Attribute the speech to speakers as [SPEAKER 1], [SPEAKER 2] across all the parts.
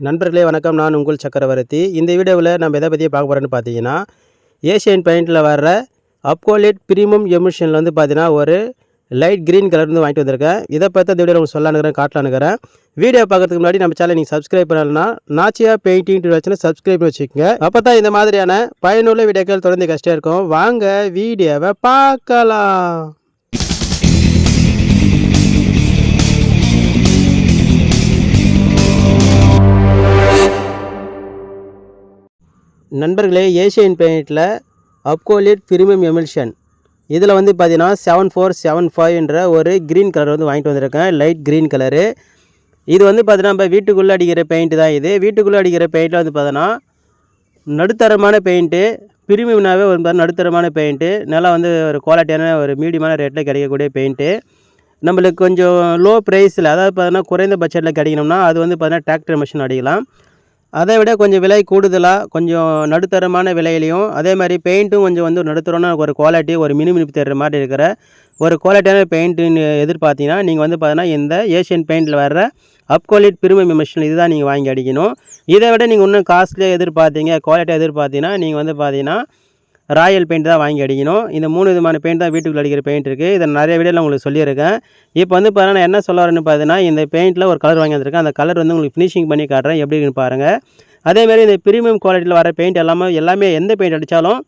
[SPEAKER 1] நண்பர்களே வணக்கம். நான் உங்கள் சக்கரவர்த்தி. இந்த வீடியோவில் நம்ம எதை பற்றி பார்க்க போகிறோன்னு பார்த்தீங்கன்னா ஏஷியன் பெயிண்டில் வர்ற அப்கோலேட் ப்ரீமியம் எமிஷனில் வந்து பார்த்தீங்கன்னா ஒரு லைட் க்ரீன் கலர் வந்து வாங்கிட்டு வந்திருக்கேன். இதை பற்றி இந்த வீடியோ உங்களுக்கு சொல்லலானுக்கிறேன் காட்டலானுக்கிறேன் வீடியோ பார்க்கறதுக்கு முன்னாடி நம்ம சேனல் நீங்கள் சப்ஸ்கிரைப் பண்ணலன்னா நாச்சியா பெயிண்டிங் வச்சுன்னா சப்ஸ்கிரைப் வச்சுக்கோங்க. அப்போ தான் இந்த மாதிரியான பயனுள்ள வீடியோக்கள் தொடர்ந்து கஷ்டம் இருக்கும். வாங்க வீடியோவை பார்க்கலாம். நண்பர்களே ஏஷியன் பெயிண்டில் அப்கோலிட் பிரீமியம் எமில்ஷன் இதில் வந்து பார்த்தீங்கன்னா செவன் ஃபோர் செவன் ஃபைவ்ன்ற ஒரு க்ரீன் கலர் வந்து வாங்கிட்டு வந்திருக்கேன். லைட் க்ரீன் கலரு இது வந்து பார்த்தீங்கன்னா நம்ம வீட்டுக்குள்ளே அடிக்கிற பெயிண்ட் தான் இது. வீட்டுக்குள்ளே அடிக்கிற பெயிண்டில் வந்து பார்த்தோன்னா நடுத்தரமான பெயிண்ட்டு பிரீமியம்னாவே ஒரு நடுத்தரமான பெயிண்ட்டு நல்லா வந்து ஒரு குவாலிட்டியான ஒரு மீடியமான ரேட்டில் கிடைக்கக்கூடிய பெயிண்ட்டு நம்மளுக்கு கொஞ்சம் லோ ப்ரைஸில் அதாவது பார்த்தீங்கன்னா குறைந்த பட்ஜெட்டில் கிடைக்கணும்னா அது வந்து பார்த்தீங்கன்னா டிராக்டர் மிஷின் அடிக்கலாம். அதை விட கொஞ்சம் விலை கூடுதலாக கொஞ்சம் நடுத்தரமான விலையிலையும் அதே மாதிரி பெயிண்ட்டும் கொஞ்சம் வந்து நடுத்தரமான ஒரு குவாலிட்டி ஒரு மினுமினுப்பு தர்ற மாதிரி இருக்கிற ஒரு குவாலிட்டியான பெயிண்ட்டுன்னு எதிர்பார்த்தீங்கன்னா நீங்கள் வந்து பார்த்தீங்கன்னா இந்த ஏஷியன் பெயிண்டில் வர்ற அப்கோலிட் பிரிமியம் மிஷின் இதுதான் நீங்கள் வாங்கி அடிக்கணும். இதை விட நீங்கள் இன்னும் காஸ்ட்லியாக எதிர்பார்த்தீங்க குவாலிட்டியாக எதிர்பார்த்தீங்கன்னா நீங்கள் வந்து பார்த்தீங்கன்னா ராயல் பெயிண்ட் தான் வாங்கி அடிக்கணும். இந்த மூணு விதமான பெயிண்ட் தான் வீட்டுக்குள்ள அடிக்கிற பெயிண்ட் இருக்குது இதை நிறைய வீடியோவில் உங்களுக்கு சொல்லியிருக்கேன். இப்போ வந்து பார்த்தீங்கன்னா நான் என்ன சொல்ல வரேன்னு பார்த்தீங்கன்னா இந்த பெயிண்ட்டில் ஒரு கலர் வாங்கி வந்திருக்கேன். அந்த கலர் வந்து உங்களுக்கு ஃபினிஷிங் பண்ணி காட்டுறேன். எப்படி இருக்குன்னு பாருங்கள் அதேமாதிரி இந்த ப்ரீமியம் குவாலிட்டியில் வர பெயிண்ட் எல்லாமே எல்லாமே எந்த பெயிண்ட் அடித்தாலும்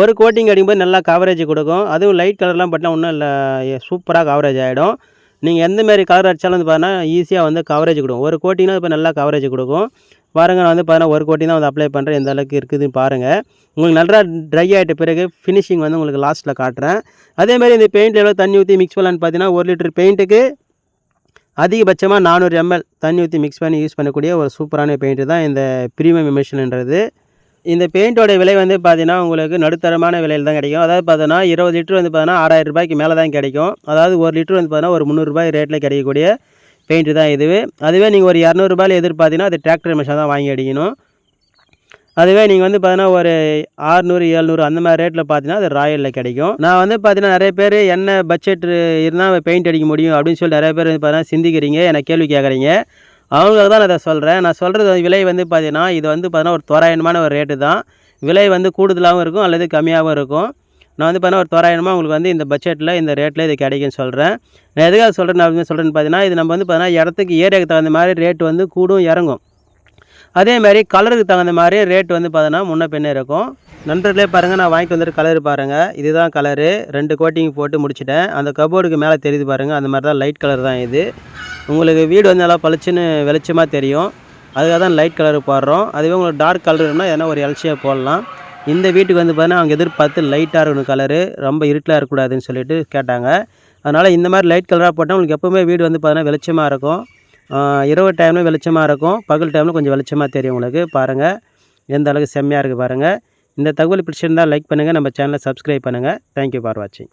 [SPEAKER 1] ஒரு கோட்டிங் அடிக்கும்போது நல்லா கவரேஜ் கொடுக்கும். அதுவும் லைட் கலர்லாம் பட்டினா இன்னும் இல்லை சூப்பராக கவரேஜ் ஆகிடும் நீங்கள் எந்தமாரி கலர் அடித்தாலும் வந்து பார்த்தீங்கன்னா ஈஸியாக வந்து கவரேஜ் கொடுக்கும். ஒரு கோட்டிங்னா இப்போ நல்லா கவரேஜ் கொடுக்கும். பாருங்கள் நான் வந்து பார்த்தீங்கன்னா ஒரு கோட்டி தான் வந்து அப்ளை பண்ணுறேன் எந்த அளவுக்கு இருக்குதுன்னு பாருங்கள் உங்களுக்கு நல்லா ட்ரை ஆகிட்ட பிறகு ஃபினிஷிங் வந்து உங்களுக்கு லாஸ்ட்டில் காட்டுறேன். அதேமாதிரி இந்த பெயிண்ட் எவ்வளோ தண்ணி ஊற்றி மிக்ஸ் பண்ணலான்னு பார்த்தீங்கன்னா ஒரு லிட்டர் பெயிண்ட்டுக்கு அதிகபட்சமாக நானூறு எம்எல் தண்ணி ஊற்றி மிக்ஸ் பண்ணி யூஸ் பண்ணக்கூடிய ஒரு சூப்பரான பெயிண்ட்டு தான் இந்த ப்ரீமியம் மிஷின்ன்றது இந்த பெயிண்ட்டோட விலை வந்து பார்த்தீங்கன்னா உங்களுக்கு நடுத்தரமான விலையில் தான் கிடைக்கும். அதாவது பார்த்தோன்னா இருபது லிட்டர் வந்து பார்த்தீங்கன்னா ஆறாயிரம் ரூபாய்க்கு மேலே தான் கிடைக்கும். அதாவது ஒரு லிட்டர் வந்து பார்த்தீங்கன்னா ஒரு முந்நூறுரூபாய் ரேட்டில் கிடைக்கக்கூடிய பெயிண்ட்டு தான் இதுவே. அதுவே நீங்கள் ஒரு இரநூறுபாயில் எதிர்பார்த்தீங்கன்னா அது டிராக்டர் மிஷின் தான் வாங்கி அடிக்கணும். அதுவே நீங்கள் வந்து பார்த்தீங்கன்னா ஒரு ஆறுநூறு ஏழ்நூறு அந்த மாதிரி ரேட்டில் பார்த்தீங்கன்னா அது ராயலில் கிடைக்கும். நான் வந்து பார்த்தீங்கன்னா நிறைய பேர் என்ன பட்ஜெட் இருந்தால் பெயிண்ட் அடிக்க முடியும் அப்படின்னு சொல்லி நிறைய பேர் வந்து பார்த்தீங்கன்னா சிந்திக்கிறீங்க எனக்கு கேள்வி கேட்குறீங்க. அவங்களுக்கு தான் நான் இதை சொல்கிறேன் நான் சொல்கிறது விலை வந்து பார்த்தீங்கன்னா இது வந்து பார்த்தீங்கன்னா ஒரு தோராயமான ஒரு ரேட்டு தான். விலை வந்து கூடுதலாகவும் இருக்கும் அல்லது கம்மியாகவும் இருக்கும். நான் வந்து பார்த்தீங்கன்னா ஒரு தோராயமாக உங்களுக்கு வந்து இந்த பட்ஜெட்டில் இந்த ரேட்டில் இது கிடைக்கும்னு சொல்கிறேன் நான் எதுக்காக சொல்கிறேன் அப்படின்னு சொல்கிறேன்னு பார்த்தீங்கன்னா இது நம்ம வந்து பார்த்தீங்கன்னா இடத்துக்கு ஏரியாவுக்கு தகுந்த மாதிரி ரேட் வந்து கூடும் இறங்கும். அதே மாதிரி கலருக்கு தகுந்த மாதிரி ரேட் வந்து பார்த்தோன்னா முன்ன பின்னே இருக்கும். நண்பர்களே பாருங்கள் நான் வாங்கிட்டு வந்துட்டு கலர் பாருங்கள் இதுதான் கலரு ரெண்டு கோட்டிங் போட்டு முடிச்சிட்டேன். அந்த கபோர்டுக்கு மேலே தெரியுது பாருங்கள் அந்த மாதிரி தான் லைட் கலர் தான் இது. உங்களுக்கு வீடு வந்து நல்லா பளிச்சுன்னு வெளிச்சமாக தெரியும். அதுக்காக தான் லைட் கலர் போடுறோம். அதுவே உங்களுக்கு டார்க் கலர் வேணும்னா எதனா ஒரு எல்சியாக போடலாம். இந்த வீட்டுக்கு வந்து பார்த்தீங்கன்னா அவங்க எதிர்பார்த்து லைட்டாக இருக்கணும் கலரு ரொம்ப இருட்டில் இருக்கக்கூடாதுன்னு சொல்லிட்டு கேட்டாங்க. அதனால் இந்த மாதிரி லைட் கலராக போட்டால் உங்களுக்கு எப்போவுமே வீடு வந்து பார்த்தீங்கன்னா வெளிச்சமாக இருக்கும். இரவு டைமில் வெளிச்சமாக இருக்கும். பகல் டைமில் கொஞ்சம் வெளிச்சமாக தெரியும் உங்களுக்கு. பாருங்கள் எந்த அளவுக்கு செம்மையாக இருக்குது பாருங்கள் இந்த தகவல் பிடிச்சிருந்தால் லைக் பண்ணுங்கள் நம்ம சேனலை சப்ஸ்கிரைப் பண்ணுங்கள் தேங்க்யூ ஃபார் வாட்சிங்